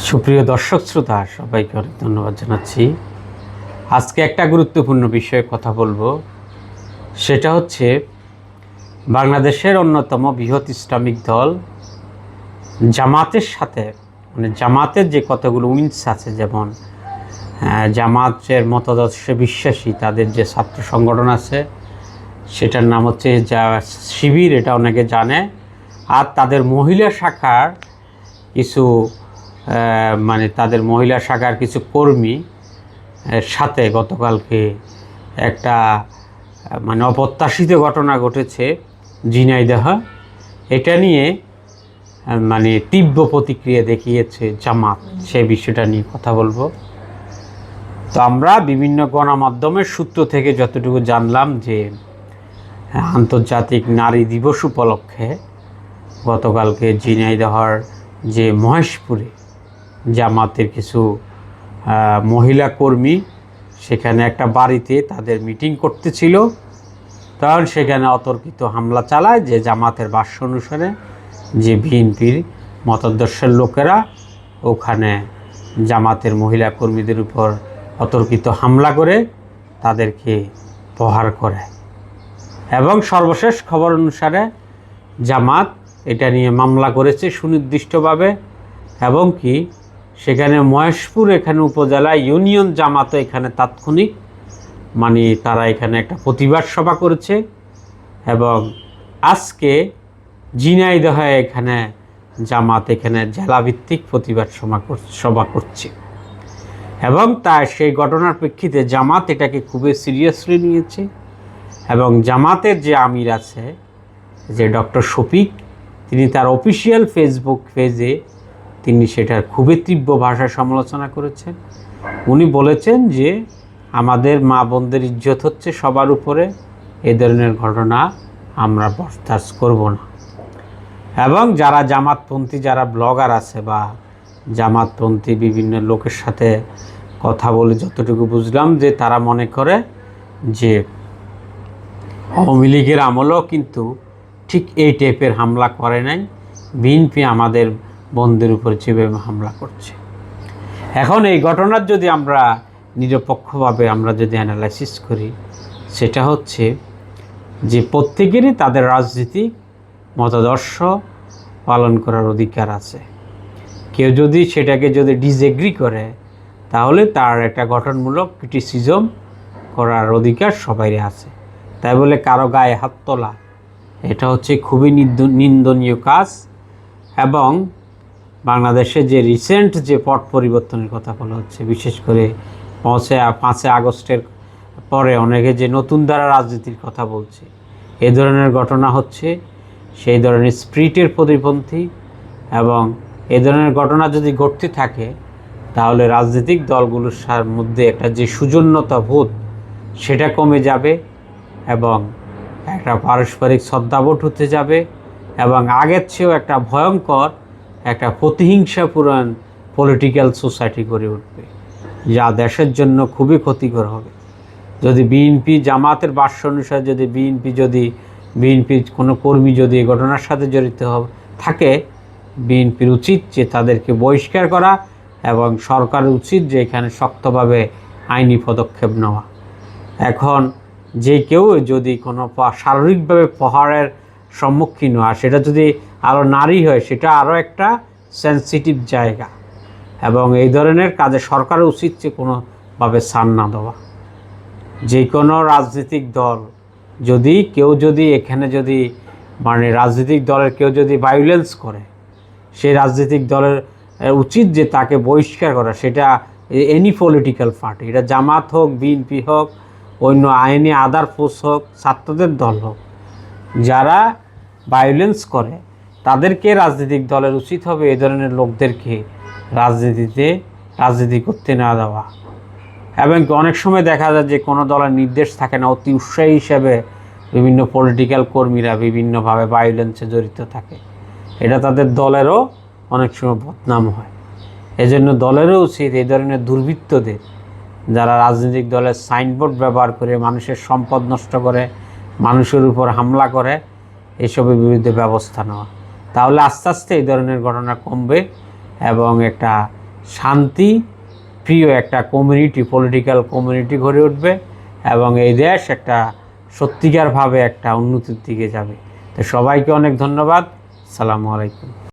সুপ্রিয় দর্শক শ্রোতা, সবাইকে অনেক ধন্যবাদ জানাচ্ছি। আজকে একটা গুরুত্বপূর্ণ বিষয়ে কথা বলব। সেটা হচ্ছে, বাংলাদেশের অন্যতম বৃহৎ ইসলামিক দল জামাতের সাথে মানে জামাতের যে কতগুলো উইন্স আছে, যেমন জামাতের মতাদর্শে বিশ্বাসী, তাদের যে ছাত্র সংগঠন আছে, সেটার নাম হচ্ছে যা শিবির, এটা অনেকে জানে। আর তাদের মহিলা শাখার কিছু মানে তাদের মহিলা শাখার কিছু কর্মী সাথে গতকালকে একটা মানে অপ্রত্যাশিত ঘটনা ঘটেছে ঝিনাইদহ। এটা নিয়ে মানে তীব্র প্রতিক্রিয়া দেখিয়েছে জামাত। সেই বিষয়টা নিয়ে কথা বলব। তো আমরা বিভিন্ন গণমাধ্যমের সূত্র থেকে যতটুকু জানলাম যে, আন্তর্জাতিক নারী দিবস উপলক্ষে গতকালকে ঝিনাইদহর যে মহেশপুরে জামাতের কিছু মহিলা কর্মী সেখানে একটা বাড়িতে তাদের মিটিং করতেছিল। তখন সেখানে অতর্কিত হামলা চালায় যে জামাতের ভাষ্য অনুসারে যে বিএনপির মতাদর্শের লোকেরা ওখানে জামাতের মহিলা কর্মীদের উপর অতর্কিত হামলা করে তাদেরকে প্রহার করে। এবং সর্বশেষ খবর অনুসারে জামাত এটা নিয়ে মামলা করেছে সুনির্দিষ্টভাবে এবং কি সেখানে মহেশপুর, এখানে উপজেলা, ইউনিয়ন জামাতও এখানে তাৎক্ষণিক মানে তারা এখানে একটা প্রতিবাদ সভা করেছে এবং আজকে ঝিনাইদহে এখানে জামাত এখানে জেলাভিত্তিক প্রতিবাদ সভা করছে। এবং তার সেই ঘটনার প্রেক্ষিতে জামাত এটাকে খুবই সিরিয়াসলি নিয়েছে এবং জামাতের যে আমির আছে, যে ডক্টর শফিক, তিনি তার অফিসিয়াল ফেসবুক পেজে তিনি সেটার খুবই তীব্র ভাষায় সমালোচনা করেছেন। উনি বলেছেন যে, আমাদের মা বোনদের ইজ্জত হচ্ছে সবার উপরে। এ ধরনের ঘটনা আমরা বরদাস্ত করব না। এবং যারা জামাতপন্থী, যারা ব্লগার আছে বা জামাতপন্থী বিভিন্ন লোকের সাথে কথা বলে যতটুকু বুঝলাম যে, তারা মনে করে যে, আওয়ামী লীগের আমলেও কিন্তু ঠিক এই টাইপের হামলা করে নাই। বিএনপি আমাদের বন্ধের উপর যেভাবে হামলা করছে। এখন এই ঘটনার যদি আমরা নিরপেক্ষভাবে আমরা যদি অ্যানালাইসিস করি, সেটা হচ্ছে যে প্রত্যেকেরই তাদের রাজনীতিক মতাদর্শ পালন করার অধিকার আছে। কেউ যদি সেটাকে যদি ডিসএগ্রি করে, তাহলে তার একটা গঠনমূলক ক্রিটিসিজম করার অধিকার সবারই আছে। তাই বলে কারও গায়ে হাত তোলা, এটা হচ্ছে খুবই নিন্দ- নিন্দনীয় কাজ এবং বাংলাদেশে যে রিসেন্ট যে পট পরিবর্তনের কথা বলা হচ্ছে, বিশেষ করে পাঁচে পাঁচে আগস্টের পরে অনেকে যে নতুন ধারা রাজনীতির কথা বলছে, এ ধরনের ঘটনা হচ্ছে সেই ধরনের স্প্রিটের প্রতিপন্থী এবং এ ধরনের ঘটনা যদি ঘটতে থাকে, তাহলে রাজনৈতিক দলগুলোর মধ্যে একটা যে সুজন্যতা বোধ, সেটা কমে যাবে এবং একটা পারস্পরিক শ্রদ্ধাবোধ হতে যাবে এবং আগের চেয়েও একটা ভয়ঙ্কর একটা প্রতিহিংসাপূরণ পলিটিক্যাল সোসাইটি গড়ে উঠবে, যা দেশের জন্য খুবই ক্ষতিকর হবে। যদি বিএনপি জামাতের ভাষ্য অনুসারে, যদি বিএনপি যদি বিএনপির কোনো কর্মী যদি এই ঘটনার সাথে জড়িত থাকে বিএনপির উচিত যে তাদেরকে বহিষ্কার করা এবং সরকারের উচিত যে এখানে শক্তভাবে আইনি পদক্ষেপ নেওয়া। এখন যে কেউ যদি কোনো শারীরিকভাবে প্রহারের সম্মুখীন হয়। সেটা যদি আরও নারী হয়, সেটা আরও একটা সেন্সিটিভ জায়গা। এবং এই ধরনের কাজে সরকারের উচিত যে কোনোভাবে ছাড় না দেওয়া। যে কোনো রাজনৈতিক দল যদি কেউ যদি এখানে যদি মানে রাজনৈতিক দলের কেউ যদি ভায়োলেন্স করে সেই রাজনৈতিক দলের উচিত যে তাকে বহিষ্কার করা। সেটা এনি পলিটিক্যাল পার্টি এটা জামাত হোক, বিএনপি হোক, অন্য আইনি আদার ফোর্স হোক, ছাত্রদের দল হোক। যারা ভায়োলেন্স করে, তাদেরকে রাজনৈতিক দলের উচিত হবে এ ধরনের লোকদেরকে রাজনীতিতে, রাজনীতি করতে না দেওয়া। এবং অনেক সময় দেখা যায় যে কোনো দলের নির্দেশ থাকে না, অতি উৎসাহী হিসেবে বিভিন্ন পলিটিক্যাল কর্মীরা বিভিন্নভাবে ভায়োলেন্সে জড়িত থাকে। এটা তাদের দলেরও অনেক সময় বদনাম হয়। এজন্য দলেরও উচিত এই ধরনের দুর্বৃত্তদের, যারা রাজনৈতিক দলের সাইনবোর্ড ব্যবহার করে মানুষের সম্পদ নষ্ট করে মানুষের উপর হামলা করে, এসবের বিরুদ্ধে ব্যবস্থা নেওয়া। তাহলে আস্তে আস্তে এই ধরনের ঘটনা কমবে এবং একটা শান্তি প্রিয় একটা কমিউনিটি পলিটিক্যাল কমিউনিটি গড়ে উঠবে এবং এই দেশ একটা সত্যিকারভাবে একটা উন্নতির দিকে যাবে। তো সবাইকে অনেক ধন্যবাদ। সালামু আলাইকুম।